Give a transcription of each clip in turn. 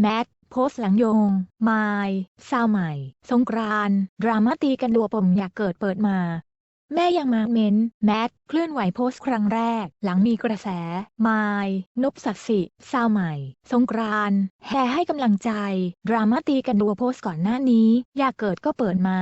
แมทโพสหลังโยงมายซาวใหม่ สงกรานดราม่าตีกันดัวปมอยากเกิดเปิดมา แม่ยังมาเม้น แมทเคลื่อนไหวโพสต์ครั้งแรก หลังมีกระแสมายนบสัตสิซาวใหม่ สงกรานแห่ให้กำลังใจ ดราม่าตีกันดัวโพสต์ก่อนหน้านี้ อยากเกิดก็เปิดมา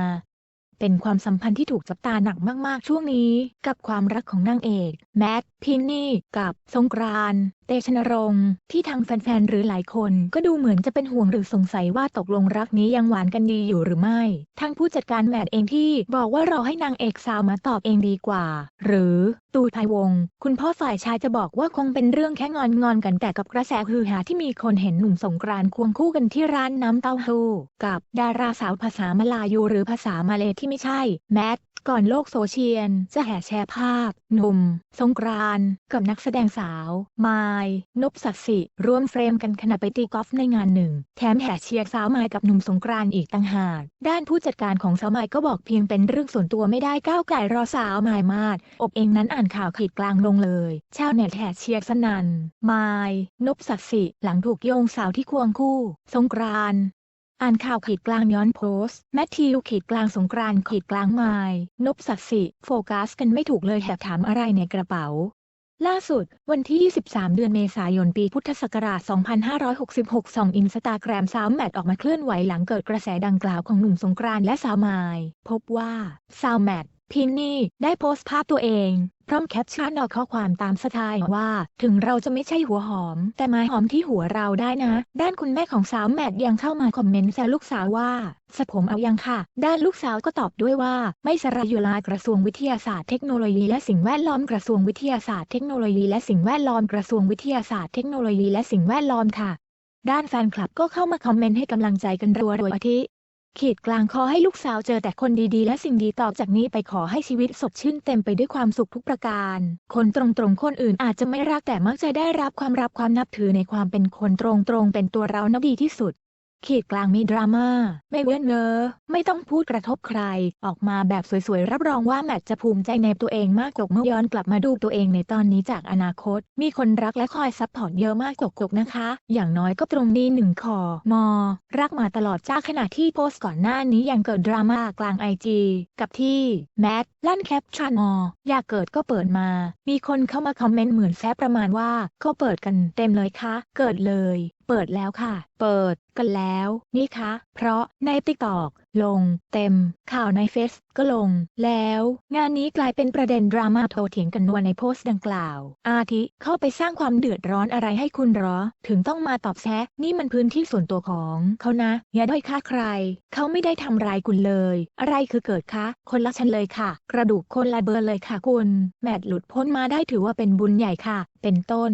เป็นความสัมพันธ์ที่ถูกจับตาหนักมากๆช่วงนี้ กับความรักของนางเอก แมทพินนี่ กับสงกราน เตชนรงค์ที่ทางแฟนๆ หรือหลายคนก็ดูเหมือนจะเป็นห่วงหรือสงสัยว่าตกลงรักนี้ยังหวานกันดีอยู่หรือไม่ทั้งผู้จัดการแมทเองที่บอกว่ารอให้นางเอกสาวมาตอบเองดีกว่า หรือตูไทยวง คุณพ่อฝ่ายชายจะบอกว่าคงเป็นเรื่องแค่งอนงอนกันแต่กับกระแสฮือหาที่มีคนเห็นหนุ่มสงกรานควงคู่กันที่ร้านน้ำเต้าหู้กับดาราสาวภาษามาลายูหรือภาษามาเลที่ไม่ใช่แมทก่อนโลกโซเชียลจะแห่แชร์ภาพ หนุ่ม สงกรานกับนักแสดงสาวมายนบสัตสิร่วมเฟรมกันขณะไปตีกอล์ฟในงานหนึ่ง แถมแห่เชียร์สาวมายกับหนุ่มสงกรานต์อีกต่างหาก ด้านผู้จัดการของสาวมายก็บอกเพียงเป็นเรื่องส่วนตัวไม่ได้ก้าวไก่รอสาวมายมาด อบเองนั้นอ่านข่าวขีดกลางลงเลย ชาวเน็ตแห่เชียร์สนัน่นมายนบสัตสิหลังถูกโยงสาวที่ควงคู่ สงกรานต์อ่านข่าวขีดกลางย้อนโพสต์ แมทธิวขีดกลางสงกรานต์ขีดกลางไมล์นบสัตสิโฟกัสกันไม่ถูกเลยแถบถามอะไรในกระเป๋า ล่าสุด วันที่ 23 เดือนเมษายน ปีพุทธศักราช 2566ส่องอินสตาแกรมสาวแมทออกมาเคลื่อนไหวหลังเกิดกระแสดังกล่าวของหนุ่มสงกรานต์และสาวมาย พบว่าสาวแมทพินนี่ได้โพสต์ภาพตัวเอง พร้อมแคปชั่นเอาข้อความตามสไตล์ว่า ถึงเราจะไม่ใช่หัวหอม แต่ไม้หอมที่หัวเราได้นะ ด้านคุณแม่ของสาวแมทยังเข้ามาคอมเมนต์แซวลูกสาวว่าสะผมเอายังค่ะ ด้านลูกสาวก็ตอบด้วยว่า ไม่สระอยู่ลากระทรวงวิทยาศาสตร์เทคโนโลยีและสิ่งแวดล้อมกระทรวงวิทยาศาสตร์เทคโนโลยีและสิ่งแวดล้อมกระทรวงวิทยาศาสตร์เทคโนโลยีและสิ่งแวดล้อมค่ะ ด้านแฟนคลับก็เข้ามาคอมเมนต์ให้กำลังใจกันรัวๆอาทิ ขีดกลางขอให้ลูกสาวเจอแต่คนดีๆ และสิ่งดีต่อจากนี้ไปขอให้ชีวิตสดชื่นเต็มไปด้วยความสุขทุกประการ คนตรงๆ คนอื่นอาจจะไม่รักแต่มักจะได้รับความรับความนับถือในความเป็นคนตรงๆ เป็นตัวเรานะดีที่สุด ขีดกลางมีดราม่าไม่เว้นเนอไม่ต้องพูดกระทบใคร ออกมาแบบสวยๆ รับรองว่าแมทจะภูมิใจในตัวเองมากกว่าเมื่อย้อนกลับมาดูตัวเองในตอนนี้จากอนาคต มีคนรักและคอยซัพพอร์ตเยอะมากกกๆนะคะ อย่างน้อยก็ตรงนี้หนึ่งคอมอ รักมาตลอดจ้าขณะที่โพสต์ก่อนหน้านี้ยังเกิดดราม่ากลางไอจีกับที่แมทลั่นแคปชั่นออยากเกิดก็เปิดมา มีคนเข้ามาคอมเมนต์เหมือนแซะประมาณว่าก็เปิดกันเต็มเลยคะ เกิดเลย เปิดแล้วค่ะ เปิดกันแล้วนี่คะ เพราะในติ๊กตอกลงเต็มข่าวในเฟซก็ลง แล้ว งานนี้กลายเป็นประเด็นดราม่าโตเถียงกันนัวในโพสต์ดังกล่าว อาทิเข้าไปสร้างความเดือดร้อนอะไรให้คุณหรอ ถึงต้องมาตอบแซะนี่มันพื้นที่ส่วนตัวของเขานะ อย่าด้อยค่าใคร เขาไม่ได้ทำร้ายคุณเลย อะไรคือเกิดคะ คนละชั้นเลยค่ะ กระดูกคนละเบอร์เลยค่ะคุณ แมทหลุดพ้นมาได้ถือว่าเป็นบุญใหญ่ค่ะ เป็นต้น